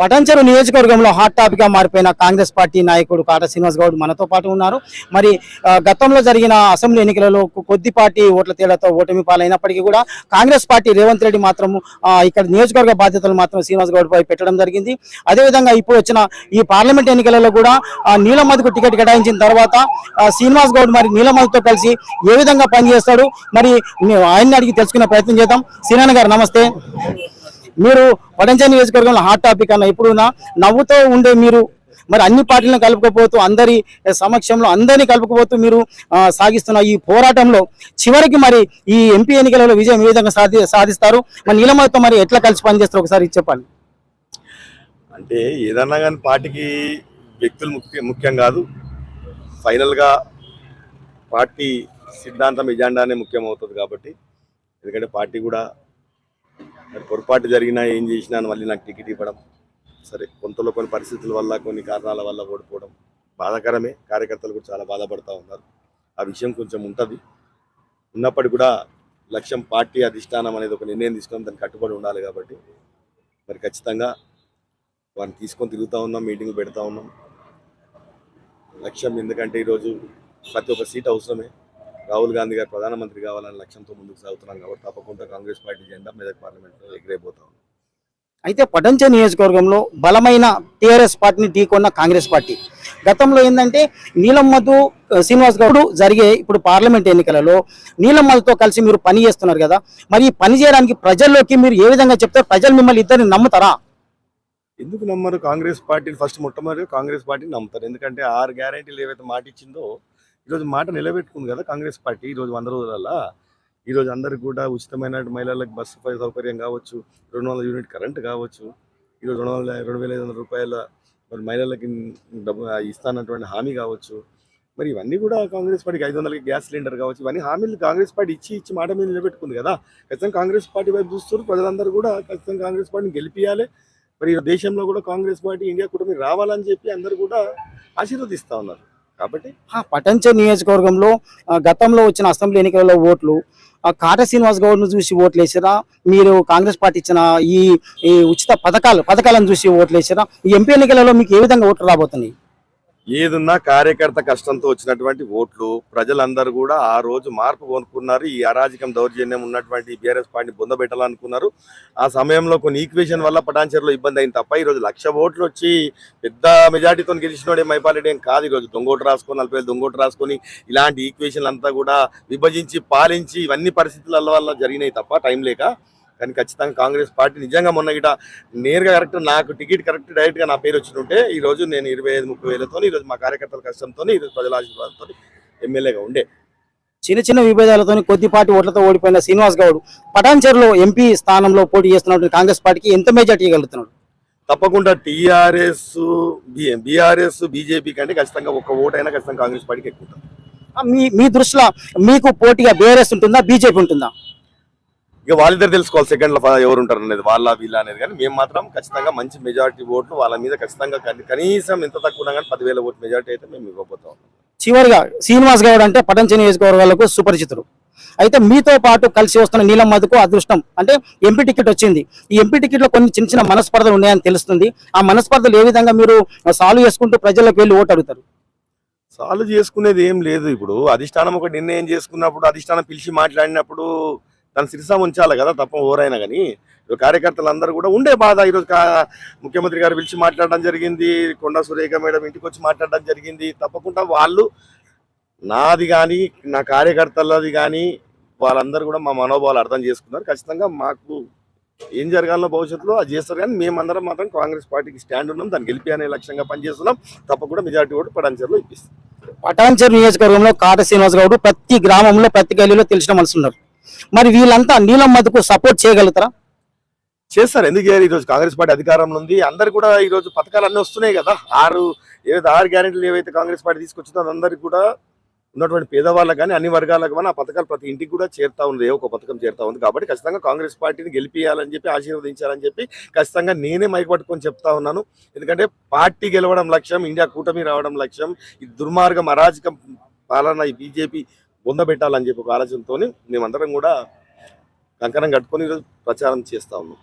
పటంచెరు నియోజకవర్గంలో హాట్ టాపిక్గా మారిపోయిన కాంగ్రెస్ పార్టీ నాయకుడు కాట శ్రీనివాస్ గౌడ్ మనతో పాటు ఉన్నారు. మరి గతంలో జరిగిన అసెంబ్లీ ఎన్నికలలో కొద్దిపాటి ఓట్ల తేడాతో ఓటమి పాలైనప్పటికీ కూడా కాంగ్రెస్ పార్టీ రేవంత్ రెడ్డి మాత్రం ఇక్కడ నియోజకవర్గ బాధ్యతలు మాత్రం శ్రీనివాస్ గౌడ్ పై పెట్టడం జరిగింది. అదేవిధంగా ఇప్పుడు వచ్చిన ఈ పార్లమెంట్ ఎన్నికలలో కూడా నీలమధుకు టికెట్ కేటాయించిన తర్వాత శ్రీనివాస్ గౌడ్ మరి నీలమధుతో కలిసి ఏ విధంగా పనిచేస్తాడు? మరి మేము ఆయన్ని అడిగి తెలుసుకునే ప్రయత్నం చేద్దాం. శ్రీనాన్న గారు నమస్తే. మీరు వడంజ నియోజకవర్గంలో హాట్ టాపిక్ అన్న ఇప్పుడు నవ్వుతూ ఉండే మీరు మరి అన్ని పార్టీలను కలుపుకపోతూ అందరి సమక్షంలో అందరినీ కలుపుకపోతూ మీరు సాగిస్తున్న ఈ పోరాటంలో చివరికి మరి ఈ ఎంపీ ఎన్నికలలో విజయం ఏ విధంగా సాధి సాధిస్తారు? మరి నీలమతో మరి ఎట్లా కలిసి పనిచేస్తారు ఒకసారి చెప్పండి అంటే ఏదన్నా కానీ పార్టీకి వ్యక్తులు ముఖ్య ముఖ్యం కాదు. ఫైనల్గా పార్టీ సిద్ధాంతం ఎజెండానే ముఖ్యం అవుతుంది కాబట్టి. ఎందుకంటే పార్టీ కూడా మరి పొరపాటు జరిగినా ఏం చేసినా మళ్ళీ నాకు టికెట్ ఇవ్వడం సరే కొంతలో కొన్ని పరిస్థితుల వల్ల కొన్ని కారణాల వల్ల ఓడిపోవడం బాధాకరమే. కార్యకర్తలు కూడా చాలా బాధపడతా ఉన్నారు. ఆ విషయం కొంచెం ఉంటుంది. ఉన్నప్పటికీ కూడా లక్ష్యం పార్టీ అధిష్టానం అనేది ఒక నిర్ణయం తీసుకొని దానికి కట్టుబడి ఉండాలి కాబట్టి మరి ఖచ్చితంగా వారిని తీసుకొని తిరుగుతూ ఉన్నాం మీటింగ్ పెడతా ఉన్నాం. లక్ష్యం ఎందుకంటే ఈరోజు ప్రతి ఒక్క సీట్ అవసరమే. రాహుల్ గాంధీ గారు ప్రధానమంత్రి కావాలనే లక్ష్యంతో ముందుకు సాగుతున్నాం కాబట్టి తప్పకుండా కాంగ్రెస్ పార్టీ జెండా మెదక్ పార్లమెంట్లో ఎగిరైపోతా ఉన్నాం అయితే పటంచ నియోజకవర్గంలో బలమైన టీఆర్ఎస్ పార్టీని ఢీకొన్న కాంగ్రెస్ పార్టీ. గతంలో ఏంటంటే నీలమ్మధు శ్రీనివాస్ గౌడ్ జరిగే ఇప్పుడు పార్లమెంట్ ఎన్నికలలో నీలమ్మధుతో కలిసి మీరు పని చేస్తున్నారు కదా. మరి ఈ పని చేయడానికి ప్రజల్లోకి మీరు ఏ విధంగా చెప్తారు? ప్రజలు మిమ్మల్ని ఇద్దరిని నమ్ముతారా? ఎందుకు నమ్మరు? కాంగ్రెస్ పార్టీని ఫస్ట్ మొట్టమొదటి కాంగ్రెస్ పార్టీని నమ్ముతారు. ఎందుకంటే ఆరు గ్యారంటీలు ఏవైతే మాట ఇచ్చిందో ఈరోజు మాట నిలబెట్టుకుంది కదా కాంగ్రెస్ పార్టీ ఈరోజు వంద రోజులలో ఈరోజు అందరికి కూడా ఉచితమైన మహిళలకు బస్సు సౌకర్యం కావచ్చు రెండు వందల యూనిట్ కరెంట్ కావచ్చు. ఈరోజు రెండు వందల రెండు వేల ఐదు వందల రూపాయల మరి మహిళలకి డబ్బు ఇస్తానటువంటి హామీ కావచ్చు. మరి ఇవన్నీ కూడా కాంగ్రెస్ పార్టీకి ఐదు వందలకి గ్యాస్ సిలిండర్ కావచ్చు. ఇవన్నీ హామీలు కాంగ్రెస్ పార్టీ ఇచ్చి ఇచ్చి మాట మీద నిలబెట్టుకుంది కదా. ఖచ్చితంగా కాంగ్రెస్ పార్టీ వైపు చూస్తారు ప్రజలందరూ కూడా ఖచ్చితంగా కాంగ్రెస్ పార్టీని గెలిపించాలి మరి ఈ దేశంలో కూడా కాంగ్రెస్ పార్టీ ఇండియా కుటుంబం రావాలని చెప్పి అందరూ కూడా ఆశీర్వదిస్తా ఉన్నారు. కాబట్టి పటంచ నియోజకవర్గంలో గతంలో వచ్చిన అసెంబ్లీ ఎన్నికలలో ఓట్లు కాట శ్రీనివాస్ గౌడ్ను చూసి ఓట్లు వేసారా? మీరు కాంగ్రెస్ పార్టీ ఇచ్చిన ఈ ఈ ఉచిత పథకాలు పథకాలను చూసి ఓట్లు వేసారా? ఈ ఎంపీ ఎన్నికలలో మీకు ఏ విధంగా ఓట్లు రాబోతున్నాయి? ఏదున్నా కార్యకర్త కష్టంతో వచ్చినటువంటి ఓట్లు ప్రజలందరూ కూడా ఆ రోజు మార్పు కొనుక్కున్నారు ఈ అరాజకం దౌర్జన్యం ఉన్నటువంటి బీఆర్ఎస్ పార్టీని బొందబెట్టాలనుకున్నారు. ఆ సమయంలో కొన్ని ఈక్వేషన్ వల్ల పటాన్చర్లో ఇబ్బంది అయింది తప్ప ఈ రోజు లక్ష ఓట్లు వచ్చి పెద్ద మెజార్టీతో గెలిచినోడే మైపాలెడ్డి ఏం కాదు ఈరోజు. రోజు దొంగోటు రాసుకొని నలభై వేలు దొంగోటు రాసుకొని ఇలాంటి ఈక్వేషన్లు అంతా కూడా విభజించి పాలించి ఇవన్నీ పరిస్థితుల వల్ల జరిగినాయి తప్ప టైం లేక కానీ ఖచ్చితంగా కాంగ్రెస్ పార్టీ నిజంగా మొన్న గిట నేరుగా కరెక్ట్ నాకు టికెట్ కరెక్ట్ డైరెక్ట్గా నా పేరు వచ్చినట్టే ఈ రోజు నేను ఇరవై ఐదు ముప్పై వేలతో ఈ రోజు మా కార్యకర్తల కష్టంతో ఈ రోజు ప్రజల ఆశీర్వాదంతో ఎమ్మెల్యేగా ఉండే. చిన్న చిన్న విభేదాలతో కొద్దిపాటి ఓట్లతో ఓడిపోయిన శ్రీనివాస్ గౌడ్ పటాన్చర్లో ఎంపీ స్థానంలో పోటీ చేస్తున్నటువంటి కాంగ్రెస్ పార్టీకి ఎంత మెజార్టీ ఇవ్వగలుగుతున్నాడు? తప్పకుండా టీఆర్ఎస్ బీఆర్ఎస్ బీజేపీ కంటే ఖచ్చితంగా ఒక ఓటైనా ఖచ్చితంగా కాంగ్రెస్ పార్టీకి ఎక్కువ మీ మీ దృష్టిలో మీకు పోటీగా బీఆర్ఎస్ ఉంటుందా బీజేపీ ఉంటుందా? ఇక వాళ్ళిద్దరు తెలుసుకోవాలి సెకండ్లో ఎవరు ఉంటారు అనేది వాళ్ళ వీళ్ళ అనేది. కానీ మేము మాత్రం ఖచ్చితంగా మంచి మెజారిటీ ఓట్లు వాళ్ళ మీద ఖచ్చితంగా కని- కనీసం ఎంత తక్కువ కానీ పదివేల ఓటు మెజారిటీ అయితే మేము ఇవ్వబోతాం. చివరిగా శ్రీనివాస్ గౌడ్ అంటే పటంచ నియోజకవర్గాలకు సుపరిచితుడు. అయితే మీతో పాటు కలిసి వస్తున్న నీలం మధుకు అదృష్టం. అంటే ఎంపీ టికెట్ వచ్చింది. ఈ ఎంపీ టికెట్లో కొన్ని చిన్న చిన్న మనస్పర్ధలు ఉన్నాయని తెలుస్తుంది. ఆ మనస్పర్ధలు ఏ విధంగా మీరు సాల్వ్ చేసుకుంటూ ప్రజలకు వెళ్ళి ఓటు అడుగుతారు? సాల్వ్ చేసుకునేది ఏం లేదు ఇప్పుడు. అధిష్టానం ఒక నిర్ణయం చేసుకున్నప్పుడు అధిష్టానం పిలిచి మాట్లాడినప్పుడు తను సిరిసా ఉంచాలి కదా తప్ప ఓరైనా కానీ. ఇప్పుడు కార్యకర్తలందరూ కూడా ఉండే బాధ. ఈరోజు ముఖ్యమంత్రి గారు పిలిచి మాట్లాడడం జరిగింది. కొండా సురేఖ మేడం ఇంటికి వచ్చి మాట్లాడడం జరిగింది. తప్పకుండా వాళ్ళు నాది కానీ నా కార్యకర్తలది కానీ వాళ్ళందరూ కూడా మా మనోభావాలు అర్థం చేసుకున్నారు. ఖచ్చితంగా మాకు ఏం జరగాలో భవిష్యత్తులో అది చేస్తారు కానీ మేమందరం మాత్రం కాంగ్రెస్ పార్టీకి స్టాండ్ ఉన్నాం. దాన్ని గెలిపి అనే లక్ష్యంగా పనిచేస్తున్నాం. తప్పకుండా మెజార్టీ ఓటు పడాన్చర్లో ఇప్పిస్తాం. పటాంచర్ నియోజకవర్గంలో కాట శ్రీనివాస్ గౌడ్ ప్రతి గ్రామంలో ప్రతి గల్లీలో తెలిసిన మనుషులు ఉన్నారు. మరి వీళ్ళంతా నీలం మధుకు సపోర్ట్ చేయగలుగుతారా? చేస్తారు. ఎందుకు ఈ రోజు కాంగ్రెస్ పార్టీ అధికారంలో ఉంది. అందరు కూడా ఈ రోజు పథకాలు అన్నీ వస్తున్నాయి కదా. ఆరు ఏవైతే ఆరు గ్యారెంటీలు ఏవైతే కాంగ్రెస్ పార్టీ తీసుకొచ్చిందో అందరికి కూడా ఉన్నటువంటి పేదవాళ్ళకి కానీ అన్ని వర్గాలకు కానీ ఆ పథకాలు ప్రతి ఇంటికి కూడా చేరుతా ఉంది. ఏ ఒక పథకం చేరుతా ఉంది కాబట్టి ఖచ్చితంగా కాంగ్రెస్ పార్టీని గెలిపియాలని చెప్పి ఆశీర్వదించాలని చెప్పి ఖచ్చితంగా నేనే మైకపట్టుకొని చెప్తా ఉన్నాను. ఎందుకంటే పార్టీ గెలవడం లక్ష్యం ఇండియా కూటమి రావడం లక్ష్యం. ఈ దుర్మార్గం అరాజకం పాలన ఈ బీజేపీ పొందబెట్టాలని చెప్పి ఒక ఆలోచనతో మేమందరం కూడా కంకణం కట్టుకొని ప్రచారం చేస్తా ఉన్నాం.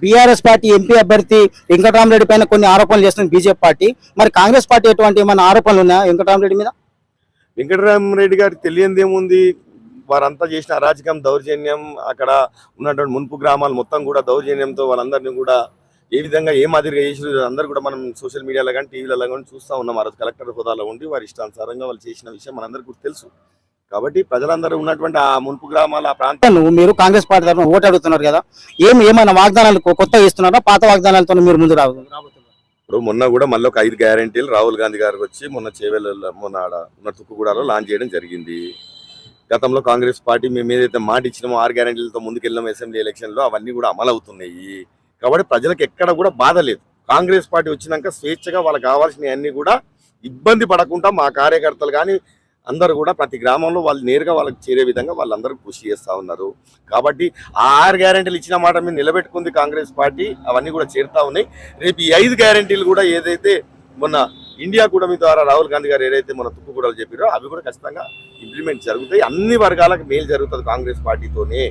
బీఆర్ఎస్ పార్టీ ఎంపీ అభ్యర్థి వెంకటరామరెడ్డి పైన కొన్ని ఆరోపణలు చేస్తుంది బీజేపీ పార్టీ. మరి కాంగ్రెస్ పార్టీ ఎటువంటి ఏమైనా ఆరోపణలు ఉన్నాయా వెంకటరామరెడ్డి మీద? వెంకటరామరెడ్డి గారికి తెలియంది ఏముంది? వారంతా చేసిన అరాచకం దౌర్జన్యం అక్కడ ఉన్నటువంటి మున్పు గ్రామాలు మొత్తం కూడా దౌర్జన్యంతో వాళ్ళందరినీ కూడా ఏ విధంగా ఏ మాదిరిగా చేసిన అందరూ కూడా మనం సోషల్ మీడియాలో కానీ టీవీలలో కానీ చూస్తూ ఉన్నాం. ఆ రోజు కలెక్టర్ హోదాలో ఉండి వారి ఇష్టానుసారంగా వాళ్ళు చేసిన విషయం మనందరికీ తెలుసు. కాబట్టి ప్రజలందరూ ఉన్నటువంటి ఆ మున్పు గ్రామాల ఆ ప్రాంతం నువ్వు మీరు కాంగ్రెస్ పార్టీ తరఫున ఓటు అడుగుతున్నారు కదా ఏం ఏమైనా వాగ్దానాలు కొ- కొత్తగా ఇస్తున్నారా? పాత వాగ్దానాలతో మీరు ముందు రావు ఇప్పుడు మొన్న కూడా మళ్ళీ ఒక ఐదు గ్యారంటీలు రాహుల్ గాంధీ గారికి వచ్చి మొన్న చేవెళ్ళ మొన్న ఆడ ఉన్న తుక్కుగూడలో లాంచ్ చేయడం జరిగింది. గతంలో కాంగ్రెస్ పార్టీ మేము ఏదైతే మాట ఇచ్చినామో ఆరు గ్యారంటీలతో ముందుకెళ్ళాం అసెంబ్లీ ఎలక్షన్లో అవన్నీ కూడా అమలు అవుతున్నాయి కాబట్టి ప్రజలకు ఎక్కడ కూడా బాధ లేదు. కాంగ్రెస్ పార్టీ వచ్చినాక స్వేచ్ఛగా వాళ్ళకి కావాల్సినవి అన్ని కూడా ఇబ్బంది పడకుండా మా కార్యకర్తలు కానీ అందరూ కూడా ప్రతి గ్రామంలో వాళ్ళు నేరుగా వాళ్ళకి చేరే విధంగా వాళ్ళందరూ కృషి చేస్తూ ఉన్నారు. కాబట్టి ఆ ఆరు గ్యారెంటీలు ఇచ్చిన మాట మీద నిలబెట్టుకుంది కాంగ్రెస్ పార్టీ. అవన్నీ కూడా చేరుతా ఉన్నాయి. రేపు ఈ ఐదు గ్యారెంటీలు కూడా ఏదైతే మొన్న ఇండియా కూటమి ద్వారా రాహుల్ గాంధీ గారు ఏదైతే మన తుక్కు కూడా చెప్పారో అవి కూడా ఖచ్చితంగా ఇంప్లిమెంట్ జరుగుతాయి. అన్ని వర్గాలకు మేలు జరుగుతుంది కాంగ్రెస్ పార్టీతోనే.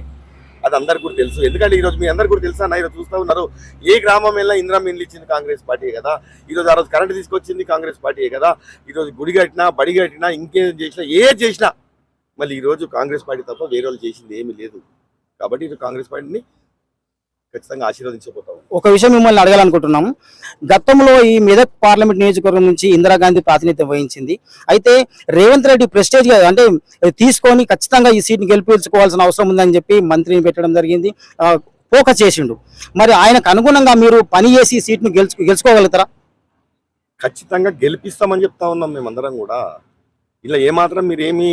అది అందరికి కూడా తెలుసు. ఎందుకంటే ఈ రోజు మీ అందరు కూడా తెలుసా ఈరోజు చూస్తూ ఉన్నారు ఏ గ్రామం వెళ్ళినా ఇందిరా మిల్లు ఇచ్చింది కాంగ్రెస్ పార్టీ కదా. ఈ రోజు ఆ రోజు కరెంట్ తీసుకొచ్చింది కాంగ్రెస్ పార్టీ కదా. ఈరోజు గుడి కట్టినా బడి కట్టినా ఇంకేం చేసినా ఏ చేసినా మళ్ళీ ఈరోజు కాంగ్రెస్ పార్టీ తప్ప వేరే వాళ్ళు చేసింది ఏమీ లేదు. కాబట్టి ఇది కాంగ్రెస్ పార్టీని ఖచ్చితంగా ఆశీర్వదించబోతాం ఒక విషయం మిమ్మల్ని అడగాలనుకుంటున్నాము గతంలో ఈ మెదక్ పార్లమెంట్ నియోజకవర్గం నుంచి ఇందిరాగాంధీ ప్రాతినిధ్యం వహించింది. అయితే రేవంత్ రెడ్డి ప్రెస్టేజ్గా అంటే తీసుకొని ఖచ్చితంగా ఈ సీట్ని గెలిపించుకోవాల్సిన అవసరం ఉందని చెప్పి మంత్రిని పెట్టడం జరిగింది. ఫోకస్ చేసిండు. మరి ఆయనకు అనుగుణంగా మీరు పని చేసి సీట్ను గెలుచు గెలుచుకోగలుగుతారా? ఖచ్చితంగా గెలిపిస్తామని చెప్తా ఉన్నాం మేమందరం కూడా. ఇలా ఏమాత్రం మీరు ఏమీ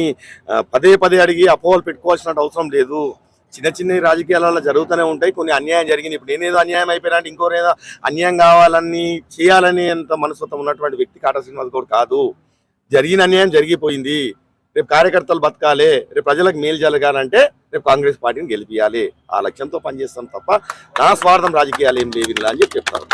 ఆ, పదే పదే అడిగి అపోహలు పెట్టుకోవాల్సిన అవసరం లేదు. చిన్న చిన్న రాజకీయాలలో జరుగుతూనే ఉంటాయి. కొన్ని అన్యాయం జరిగింది. ఇప్పుడు నేనేదో అన్యాయం అయిపోయినా అంటే ఇంకోరేదో అన్యాయం కావాలని చేయాలని అంత మనస్తత్వం ఉన్నటువంటి వ్యక్తి కాటా శ్రీనివాస్ గౌడ్ కాదు. జరిగిన అన్యాయం జరిగిపోయింది. రేపు కార్యకర్తలు బతకాలి. రేపు ప్రజలకు మేలు జరగాలంటే రేపు కాంగ్రెస్ పార్టీని గెలిపించాలి ఆ లక్ష్యంతో పనిచేస్తాం తప్ప నా స్వార్థం రాజకీయాలు ఏం లేవిలా ఇలా అని చెప్పి చెప్తారు.